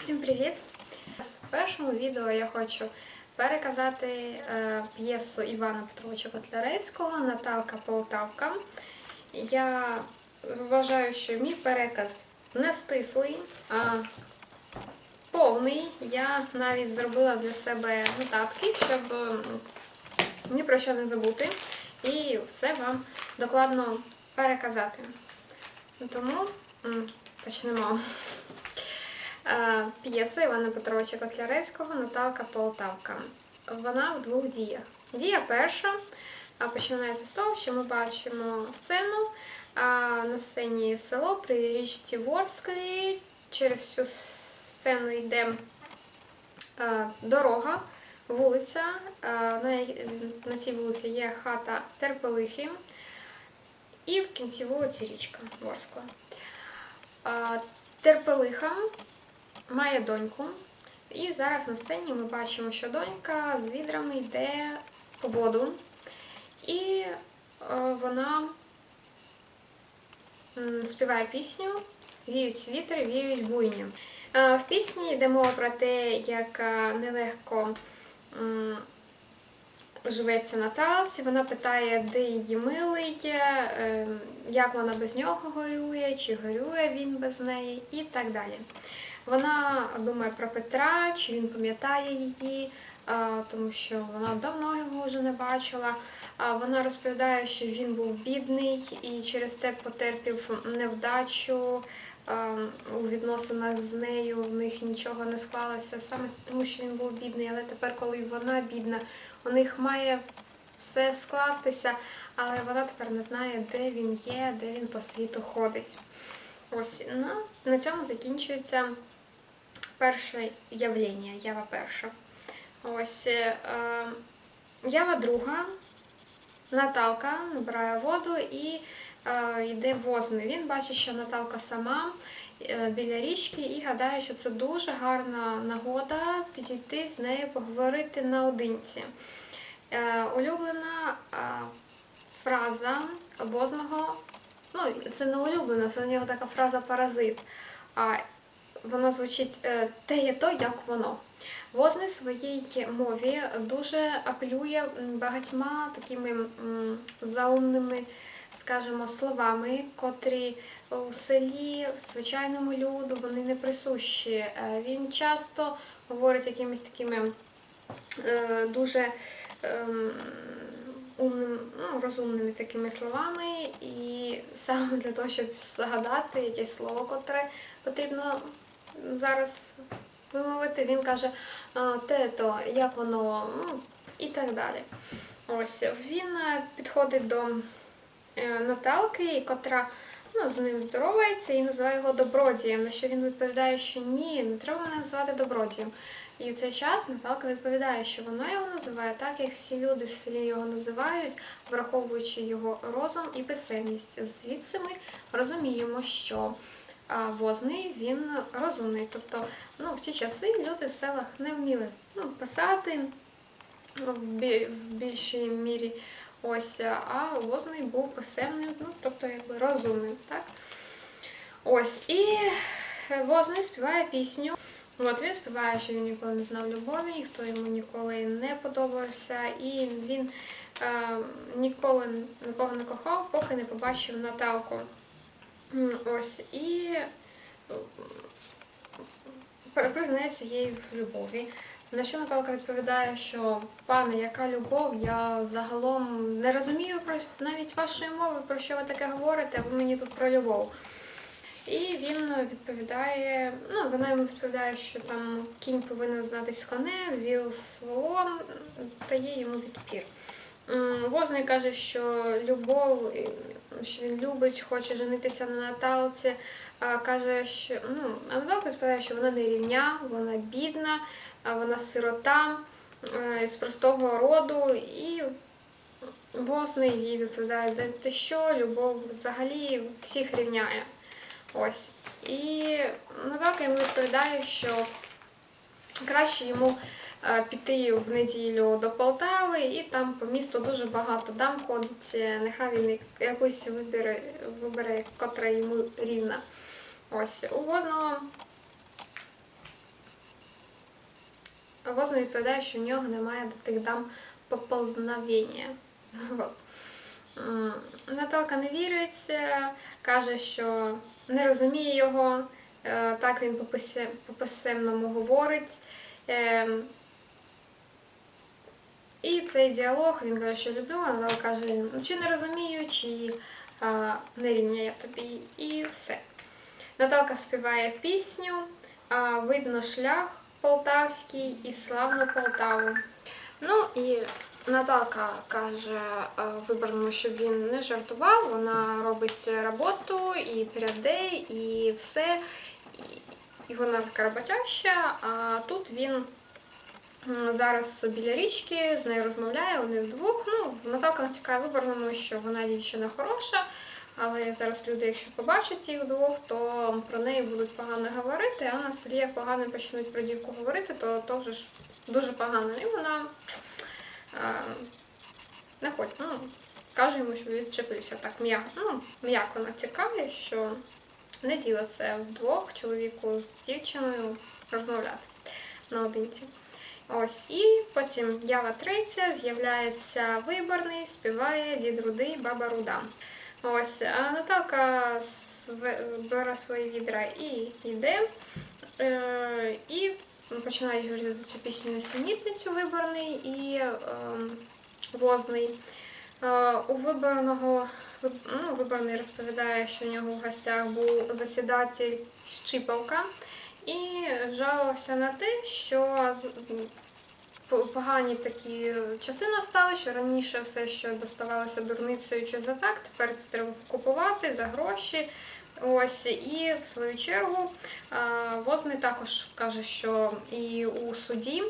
Всім привіт! В першому відео я хочу переказати е, п'єсу Івана Петровича Котляревського Наталка Полтавка. Я вважаю, що мій переказ не стислий, а повний. Я навіть зробила для себе нотатки, щоб ні про що не забути і все вам докладно переказати. Тому почнемо. Е, П'єса Івана Петровича Котляревського Наталка Полтавка. Вона в двох діях. Дія перша починається з того, що ми бачимо сцену. На сцені село при річці Ворскові. Через цю сцену йде е, дорога, вулиця. Е, На, цій вулиці є хата Терпелихи. І в кінці вулиці річка Ворскла. Терпелиха має доньку. І зараз на сцені ми бачимо, що донька з відрами йде по воду. І е, вона співає пісню Віють вітри, віють буйні. Е, В пісні йде мова про те, як е, нелегко живеться Наталці. Вона питає, де її милий, е, як вона без нього горює, чи горює він без неї, і так далі. Вона думає про Петра, чи він пам'ятає її, тому що вона давно його вже не бачила. Вона розповідає, що він був бідний і через те потерпів невдачу у відносинах з нею. В них нічого не склалося саме тому, що він був бідний. Але тепер, коли вона бідна, у них має все скластися, але вона тепер не знає, де він є, де він по світу ходить. Ось ну, на цьому закінчується перше явлення, ява перша. Ось е, ява друга. Наталка набирає воду і е, йде возний. Він бачить, що Наталка сама е, біля річки і гадає, що це дуже гарна нагода підійти з нею поговорити наодинці. Улюблена фраза возного, ну це не улюблена, це у нього така фраза паразит. Вона звучить е, те є то, як воно. Возний в своїй мові дуже апелює багатьма такими заумними, скажімо, словами, котрі у селі, звичайному люду, вони не присущі. Е, Він часто говорить якимись такими е, дуже ем, умним, ну, розумними такими словами, і саме для того, щоб згадати якесь слово, котре потрібно зараз вимовити, він каже те то, як воно, ну, і так далі. Ось він е, підходить до е, Наталки, котра ну, з ним здоровається і називає його добродієм. На що він відповідає, що ні, не треба мене називати добродієм. І в цей час Наталка відповідає, що вона його називає так, як всі люди в селі його називають, враховуючи його розум і писемність. Звідси ми розуміємо, що возний він розумний. Тобто ну, в ті часи люди в селах не вміли ну, писати в більшій мірі. Ось, а возний був писемним, ну, тобто якби розумним. Так? Ось, і возний співає пісню. От він співає, що він ніколи не знав любові, ніхто йому ніколи не подобався, і він е, ніколи нікого не кохав, поки не побачив Наталку. Ось і е, признається їй в любові. На що Наталка відповідає, що пане, яка любов, я загалом не розумію про навіть вашої мови, про що ви таке говорите, а ви мені тут про любов. І він відповідає, ну вона йому відповідає, що там кінь повинен знатись коне, віл сволом, дає йому відпір. Возний каже, що любов, що він любить, хоче женитися на Наталці. Каже, що ну, а відповідає, що вона не рівня, вона бідна, вона сирота е, з простого роду. І Возний їй відповідає, «Да ти що, любов взагалі всіх рівняє. Ось. І Наталка йому відповідає, що краще йому е, піти в неділю до Полтави, і там по місту дуже багато дам ходить. е, Нехай він якусь вибере, вибере, котра йому рівна. Ось у Возного А Возна відповідає, що в нього немає до тих дам поползновення. Наталка не вірить, е, каже, що не розуміє його, е, так він по писемному говорить. І цей діалог він каже, що люблю, а каже, «Ну, чи не розумію, чи а, не рівня я тобі, і все. Наталка співає пісню, а, видно шлях полтавський і славну Полтаву. Ну і Наталка каже вибраному, щоб він не жартував, вона робить роботу і пряде, і все. І, вона така роботяща, а тут він зараз біля річки, з нею розмовляє, вони вдвох. Ну, Наталка натякає вибраному, що вона дівчина хороша, але зараз люди, якщо побачать їх вдвох, то про неї будуть погано говорити, а на селі як погано почнуть про дівку говорити, то, то вже ж дуже погано. І вона е, не хоче, ну, каже йому, що відчепився так м'яко. Ну, м'яко натякає, що не діло це вдвох чоловіку з дівчиною розмовляти наодинці. Ось, і потім ява третя з'являється виборний, співає дід Рудий, баба Руда. Ось, а Наталка бере свої відра і йде. Е, і починає говорити за цю пісню несенітницю виборний і е, возний. Е, у виборного виб- ну, виборний розповідає, що у нього в гостях був засідатель Щипалка і жалувався на те, що погані такі часи настали, що раніше все, що доставалося дурницею чи за так, тепер це треба купувати за гроші. Ось і в свою чергу Возний також каже, що і у суді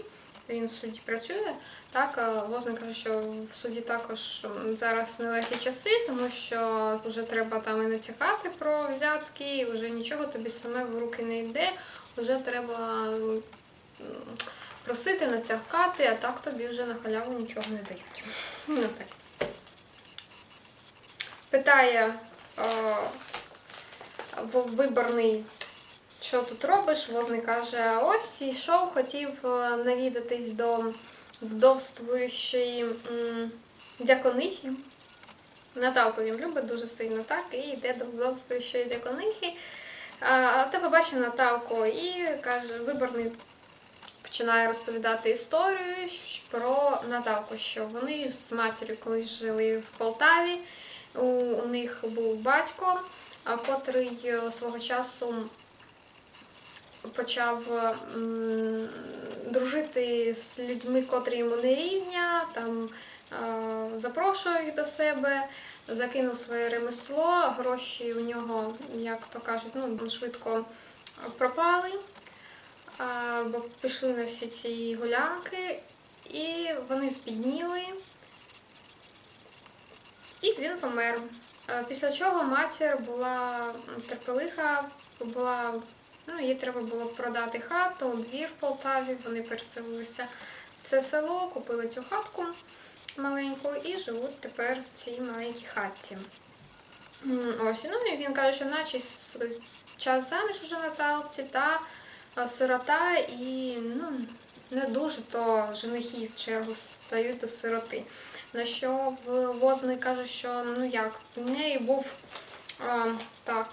він в суді працює. Так, а Возний каже, що в суді також зараз нелегкі часи, тому що вже треба там і натякати про взятки, і вже нічого тобі саме в руки не йде. Вже треба просити, натякати, а так тобі вже на халяву нічого не дають. Ну так. Питає в- виборний, що тут робиш? Возний каже, ось йшов, хотів е, навідатись до вдовствуючої дяконихи. Наталку любить дуже сильно, так, і йде до вдовствуючої дяконихи. А ти побачив Наталку і каже, виборний починає розповідати історію про Наталку, що вони з матір'ю колись жили в Полтаві. У, них був батько, котрий е, свого часу почав м, дружити з людьми, котрі йому не рівня, там е, запрошував їх до себе, закинув своє ремесло, гроші у нього, як то кажуть, ну, швидко пропали, бо пішли на всі ці гулянки, і вони збідніли, і він помер. Після чого матір була терпелиха, була, ну, їй треба було продати хату, двір в Полтаві, вони переселилися в це село, купили цю хатку маленьку і живуть тепер в цій маленькій хатці. Ось, ну і він каже, що наче час заміж уже на талці, та сирота, і ну, не дуже то женихи в чергу стають до сироти. На що возний каже, що ну як, в неї був а, так,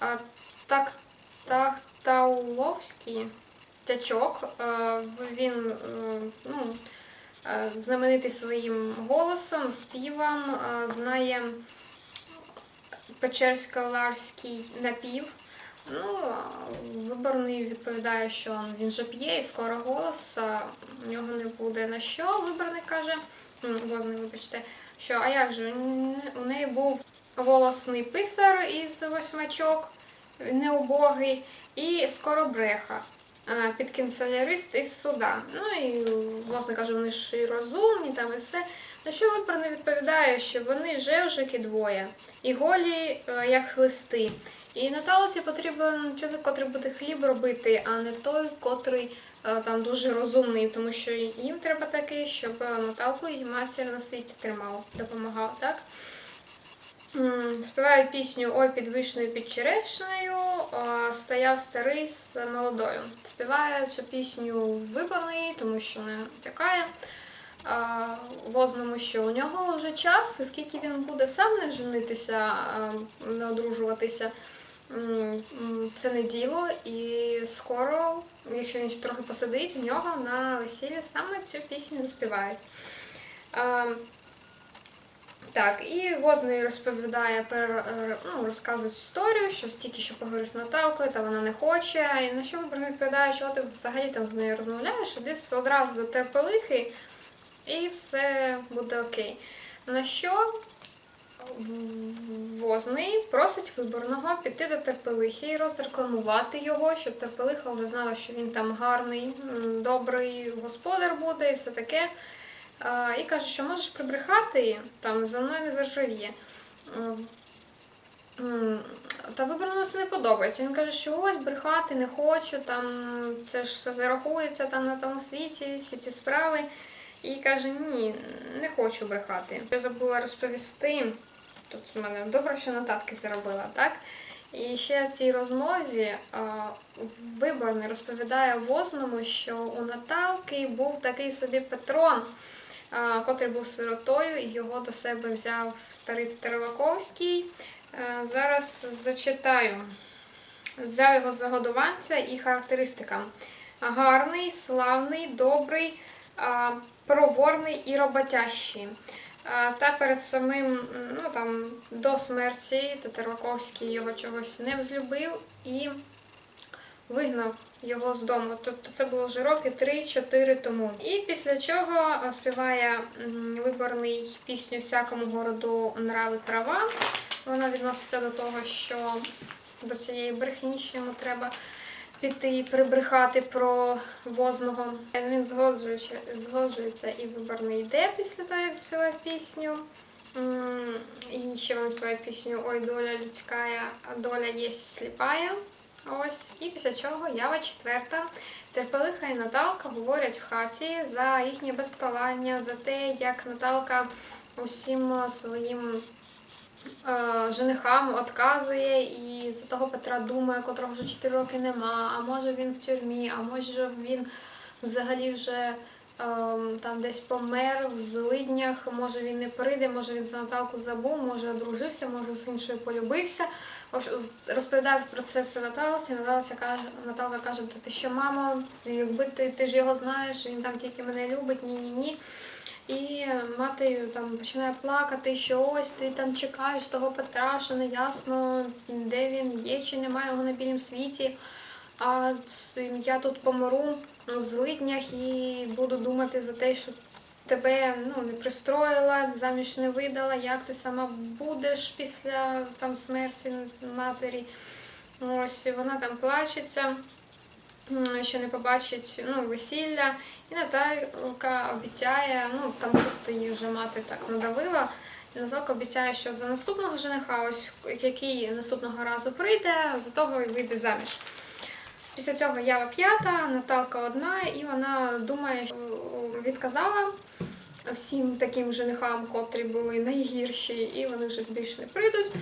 а, так, так, Тауловський тячок. в- він е, ну, е, знаменитий своїм голосом, співом, е, знає Печерсько-Ларський напів. Ну, виборний відповідає, що він же п'є і скоро голос, у нього не буде на що. Виборний каже, возний, вибачте, що а як же, у неї був волосний писар із восьмачок, неубогий, і скоробреха, е, підкінцелярист із суда. Ну і власне каже, вони ж і розумні, там і все. На що виборний відповідає, що вони жевжики двоє, і голі, е, як хлисти. І Наталусі потрібен чоловік, котрий буде хліб робити, а не той, котрий е, там дуже розумний, тому що їм треба такий, щоб е, Наталку і матір на світі тримав, допомагав, так? Співаю пісню Ой під вишнею під черешнею стояв старий з молодою. Співаю цю пісню виборний, тому що не тякає возному, що у нього вже час, і скільки він буде сам не женитися, не одружуватися. Це не діло, і скоро, якщо він ще трохи посидить, у нього на весіллі саме цю пісню заспівають. А, так, і Возний розповідає, пер, е, ну, розказує історію, що стільки що поговорив з Наталкою, та вона не хоче. І на що Виборний відповідає, що ти взагалі там з нею розмовляєш, іди одразу до терпелихи, і все буде окей. На що Возний просить виборного піти до терпелихи і розрекламувати його, щоб терпелиха вже знала, що він там гарний, добрий господар буде і все таке. І каже, що можеш прибрехати, там за мною не м, Та виборному це не подобається. Він каже, що ось брехати не хочу, там це ж все зарахується там на тому світі, всі ці справи. І каже, ні, не хочу брехати. Я забула розповісти. Тут в мене добре, що нотатки зробила, так? І ще в цій розмові а, виборний розповідає возному, що у Наталки був такий собі Петрон, а, котрий був сиротою, і його до себе взяв старий Терваковський. Е, Зараз зачитаю. Взяв його за годуванця і характеристика. Гарний, славний, добрий, проворний і роботящий. Та перед самим, ну там, до смерті Тетерваковський його чогось не взлюбив і вигнав його з дому. Тобто це було вже роки 3-4 тому. І після чого співає виборний пісню всякому городу нрави права. Вона відноситься до того, що до цієї брехні, що йому треба піти і прибрехати про возного. Він згоджується, згоджується і виборний йде після того, як співає пісню. І ще вона співає пісню Ой, доля людська, а доля є сліпая. Ось, і після чого ява четверта. Терпелиха і Наталка говорять в хаті за їхнє безталання, за те, як Наталка усім своїм женихам отказує і за того Петра думає, котрого вже 4 роки нема, а може він в тюрмі, а може він взагалі вже ем, там десь помер в злиднях, може він не прийде, може він за Наталку забув, може одружився, може з іншою полюбився. Ось, Розповідав про це все Наталці. Наталця каже, Наталка каже, ти що, мамо, якби ти, ти ж його знаєш, він там тільки мене любить, ні-ні-ні. І мати там починає плакати, що ось ти там чекаєш того Петра, що не ясно, де він є, чи немає його на білім світі. А я тут помру в злиднях і буду думати за те, що тебе ну, не пристроїла, заміж не видала, як ти сама будеш після там смерті матері. Ось вона там плачеться, що не побачить ну, весілля. І Наталка обіцяє, ну там просто її вже мати так надавила. Наталка обіцяє, що за наступного жениха, ось який наступного разу прийде, за того і вийде заміж. Після цього Ява п'ята, Наталка одна, і вона думає, що відказала всім таким женихам, котрі були найгірші, і вони вже більше не прийдуть.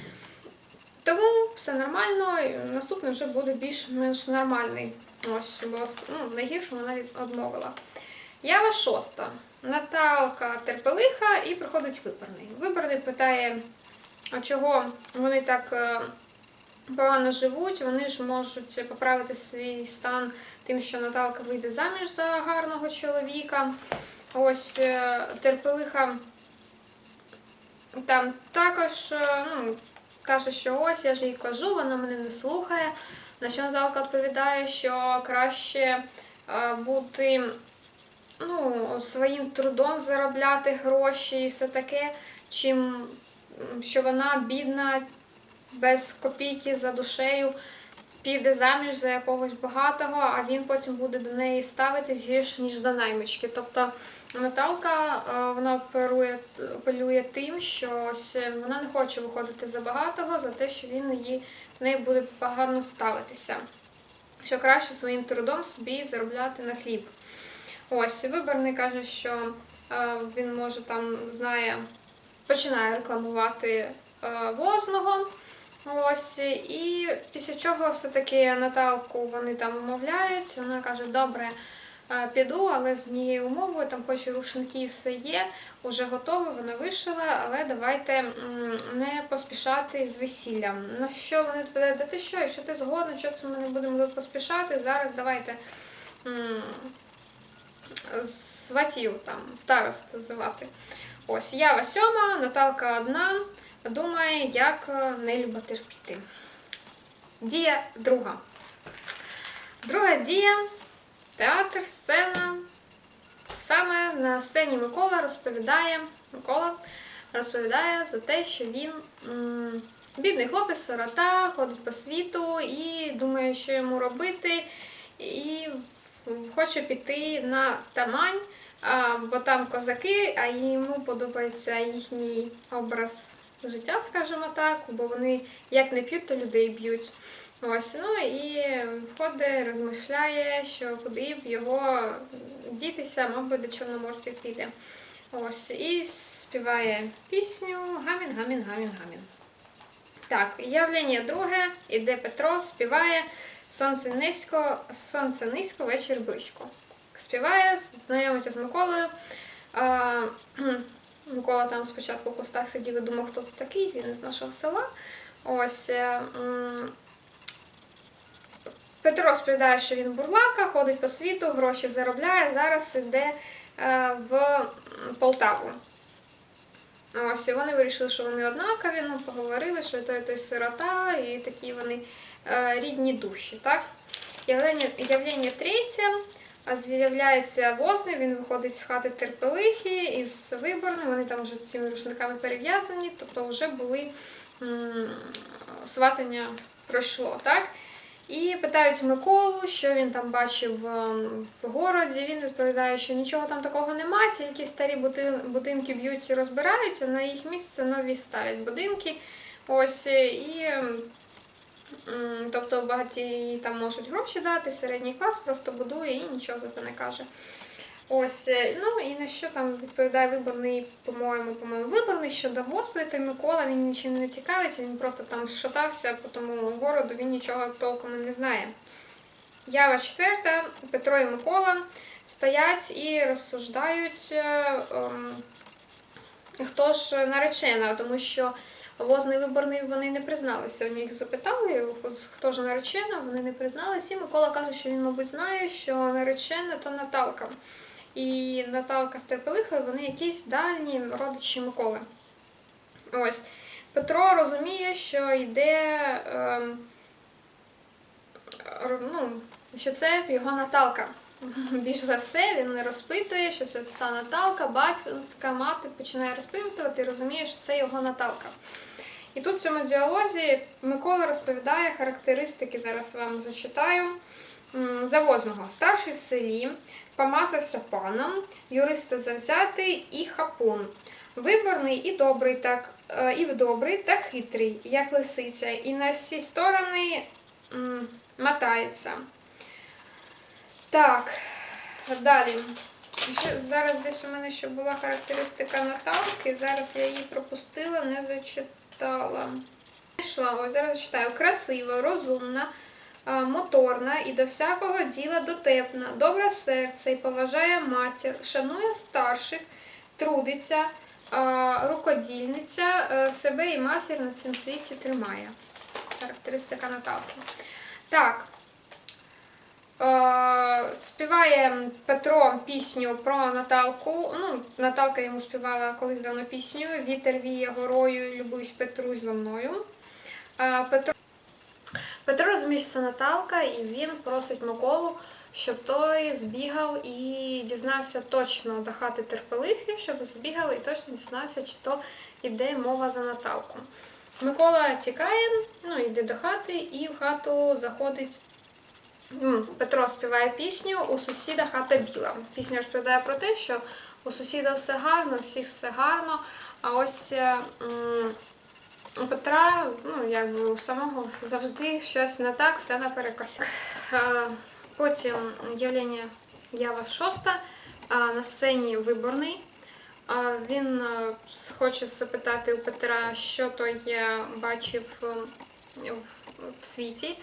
Тому все нормально, наступний вже буде більш-менш нормальний. Ось, бо ну, найгіршу вона відмовила. Ява шоста. Наталка терпелиха і приходить виборний. Виборний питає, чого вони так е, погано живуть, вони ж можуть поправити свій стан тим, що Наталка вийде заміж за гарного чоловіка. Ось е, терпелиха там також е, ну, каже, що ось я ж їй кажу, вона мене не слухає. На що Наталка відповідає, що краще е, бути ну, своїм трудом заробляти гроші і все таке, чим що вона бідна, без копійки за душею, піде заміж за якогось багатого, а він потім буде до неї ставитись гірше, ніж до наймички. Тобто Наталка е, вона оперує, апелює тим, що ось вона не хоче виходити за багатого, за те, що він її до неї буде погано ставитися. Що краще своїм трудом собі заробляти на хліб. Ось, виборний каже, що е, він може там знає, починає рекламувати е, возного. Ось, і після чого все-таки Наталку вони там умовляють. Вона каже, добре, е, піду, але з однією умовою, там хоч і рушники все є, уже готове, вона вишила, але давайте не поспішати з весіллям. На що вони відповідають, да ти що, якщо ти згодна, що це ми не будемо тут поспішати, зараз давайте сватів там, старост звати. Ось, Ява сьома, Наталка одна, думає, як е, нелюбо терпіти. Дія друга. Друга дія театр, сцена. Саме на сцені Микола розповідає, Микола розповідає за те, що він м, бідний хлопець, сирота, ходить по світу і думає, що йому робити, і хоче піти на Тамань, а, бо там козаки, а йому подобається їхній образ життя, скажімо так, бо вони як не п'ють, то людей б'ють. Ось, ну і ходить, розмишляє, що куди б його дітися, мабуть, до чорноморців піде. Ось, і співає пісню Гамін, гамін, гамін, гамін. Так, явлення друге, іде Петро, співає Сонце низько, сонце низько, вечір близько. Співає, знайомиться з Миколою. Микола там спочатку в кустах сидів і думав, хто це такий, він із нашого села. Ось. е, Петро розповідає, що він бурлака, ходить по світу, гроші заробляє, зараз іде е, в Полтаву. Ось, і вони вирішили, що вони однакові, ну, поговорили, що той той сирота, і такі вони е, рідні душі. Так? Явлення, явлення третє. А З'являється возний, він виходить з хати терпелихи із виборним, вони там вже цими рушниками перев'язані, тобто вже були сватання пройшло. Так? І питають Миколу, що він там бачив ем, в городі. Він відповідає, що нічого там такого нема, тільки старі будинки б'ють і розбираються, на їх місце нові ставлять будинки. Ось і ем, тобто багаті там можуть гроші дати, середній клас просто будує і нічого за це не каже. Ось, е, ну і на що там відповідає виборний, по-моєму, по-моєму, виборний щодо той Микола, він нічим не цікавиться, він просто там шатався по тому городу, він нічого толком не знає. Ява четверта, Петро і Микола стоять і розсуждають, е, ем, хто ж наречена, тому що возний виборний вони не призналися. Вони їх запитали, хто ж наречена, вони не призналися. І Микола каже, що він, мабуть, знає, що наречена то Наталка. І Наталка з Терпелихою, вони якісь дальні родичі Миколи. Ось. Петро розуміє, що йде. ем, ну, що це його Наталка. Більш за все, він не розпитує, що це та Наталка, батька, мати починає розпитувати і розуміє, що це його Наталка. І тут в цьому діалозі Микола розповідає характеристики, зараз вам зачитаю. Завозного. Старший в селі, помазався паном, юриста завзятий і хапун. Виборний і добрий, так, е, і добрий та хитрий, як лисиця, і на всі сторони м, мотається. Так, далі. Ще, зараз десь у мене ще була характеристика Наталки, зараз я її пропустила, не зачитала. Знайшла, ось зараз читаю. Красива, розумна, моторна і до всякого діла дотепна, добре серце і поважає матір, шанує старших, трудиться, рукодільниця, е, себе і матір на цьому світі тримає. Характеристика Наталки. Так. Е, Співає Петро пісню про Наталку. Ну, Наталка йому співала колись давно пісню Вітер віє горою, любись Петрусь зо мною. Е, Петро, Петро розуміє, що це Наталка, і він просить Миколу, щоб той збігав і дізнався точно до хати терпелихи, щоб збігав і точно дізнався, чи то йде мова за Наталку. Микола тікає, ну, йде до хати, і в хату заходить Петро співає пісню У сусіда хата біла. Пісня розповідає про те, що у сусіда все гарно, у всіх все гарно. А ось е, у Петра, ну якби у самого завжди щось не так, все наперекосі. Е, Потім явлення Ява шоста. На сцені виборний. Він е, хоче запитати у Петра, що то я бачив е, в- в світі.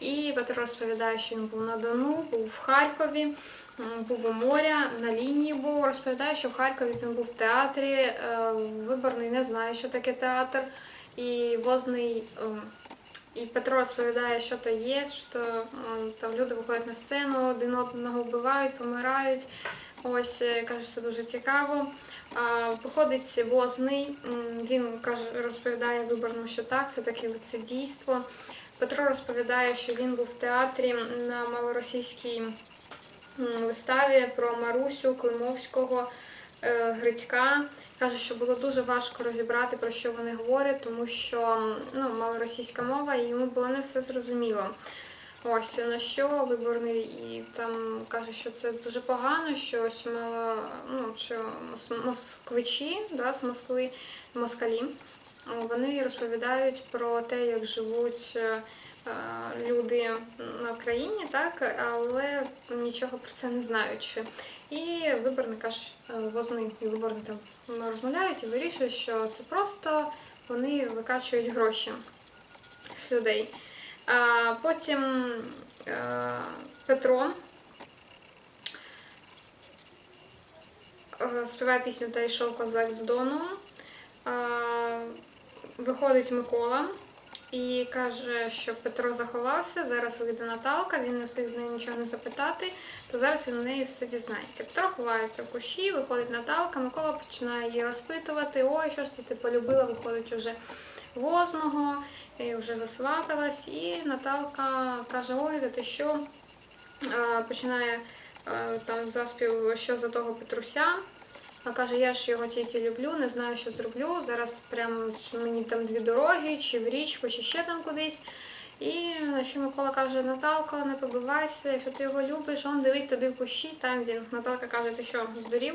І Петро розповідає, що він був на Дону, був в Харкові, був у моря, на лінії був. Розповідає, що в Харкові він був в театрі. е, Виборний не знає, що таке театр. І возний. ем, І Петро розповідає, що то є, що там люди виходять на сцену, один одного вбивають, помирають. Ось е, каже, що дуже цікаво. Виходить возний, він каже, розповідає виборному, що так, це таке лицедійство. Петро розповідає, що він був в театрі на малоросійській виставі про Марусю Климовського е, Грицька. Каже, що було дуже важко розібрати, про що вони говорять, тому що ну, малоросійська мова, і йому було не все зрозуміло. Ось на що виборний і там каже, що це дуже погано, що ось мало ну що мос- москвичі, да, з Москви, москалі. Вони розповідають про те, як живуть е, е, люди на Україні, так, але нічого про це не знаючи. І виборний каже, е, возний і виборний там розмовляють і вирішують, що це просто вони викачують гроші з людей. А потім Петро співає пісню Та йшов козак з Дону. Виходить Микола і каже, що Петро заховався, зараз вийде Наталка, він не встиг з нею нічого не запитати, то зараз він у неї все дізнається. Петро ховається в кущі, виходить Наталка, Микола починає її розпитувати, ой, що ж ти, полюбила, виходить уже возного, і вже засваталась, і Наталка каже, ой, ти що? Починає е, там заспів, що за того Петруся. А каже, я ж його тільки люблю, не знаю, що зроблю. Зараз прям мені там дві дороги, чи в річку, чи ще там кудись. І на що Микола каже, Наталко, не побивайся, якщо ти його любиш, он дивись туди в кущі, там він. Наталка каже, ти що, здурів?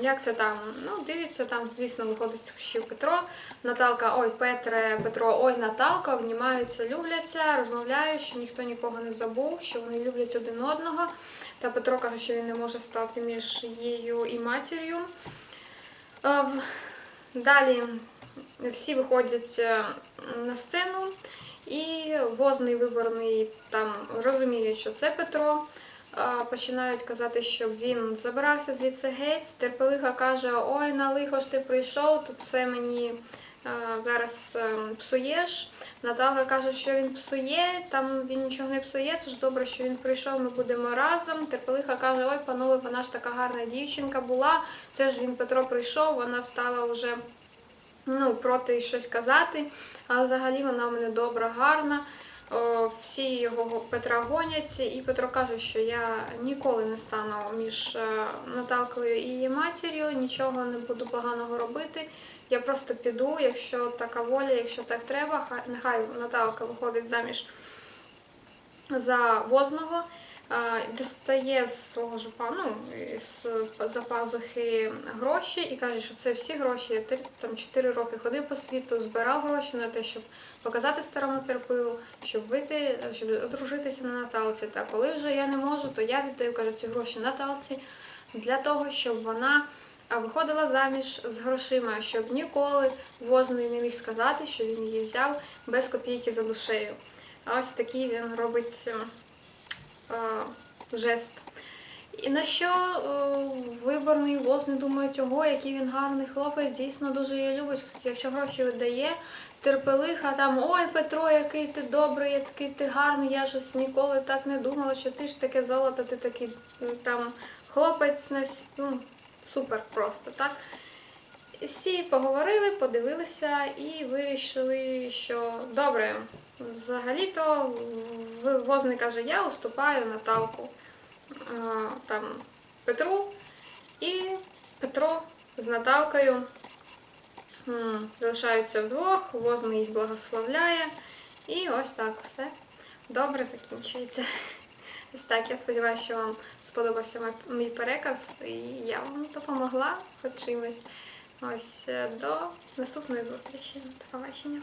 Як це там? Ну, дивіться, там, звісно, виходить з кущів Петро. Наталка, ой, Петре, Петро, ой, Наталка, обнімаються, любляться, розмовляють, що ніхто нікого не забув, що вони люблять один одного. Та Петро каже, що він не може стати між їю і матір'ю. Е, Далі всі виходять е, на сцену, і возний виборний там розуміють, що це Петро. Починають казати, щоб він забирався звідси геть. Терпелига каже: Ой, на лихо ж ти прийшов, тут все мені е, зараз е, псуєш. Наталка каже, що він псує, там він нічого не псує, це ж добре, що він прийшов, ми будемо разом. Терпелиха каже, ой, панове, вона ж така гарна дівчинка була. Це ж він Петро прийшов, вона стала вже ну, проти щось казати. А взагалі вона в мене добра, гарна. Всі його Петра гоняться, і Петро каже, що я ніколи не стану між е, Наталкою і її матір'ю, нічого не буду поганого робити. Я просто піду, якщо така воля, якщо так треба, хай нехай Наталка виходить заміж за возного, дістає з свого жупа, ну, з за пазухи гроші і каже, що це всі гроші. Я там 4 роки ходив по світу, збирав гроші на те, щоб показати старому терпилу, щоб вийти, щоб одружитися на Наталці. Та коли вже я не можу, то я віддаю каже, ці гроші Наталці для того, щоб вона а, виходила заміж з грошима, щоб ніколи возний не міг сказати, що він її взяв без копійки за душею. Ось такий він робить ем, е, жест. І на що е, виборний возний думають, ого, який він гарний хлопець, дійсно дуже її любить. Якщо гроші видає, терпелиха там, ой, Петро, який ти добрий, який ти гарний, я щось ніколи так не думала, що ти ж таке золото, ти такий там хлопець на всі, ну, супер просто, так? Всі поговорили, подивилися і вирішили, що добре, взагалі-то в- возний каже, я уступаю Наталку е, там Петру, і Петро з Наталкою залишаються вдвох, возний їх благословляє. І ось так все добре закінчується. Ось так, я сподіваюся, що вам сподобався мій- переказ, і я вам допомогла хоч чимось. Ось е, до наступної зустрічі. До побачення.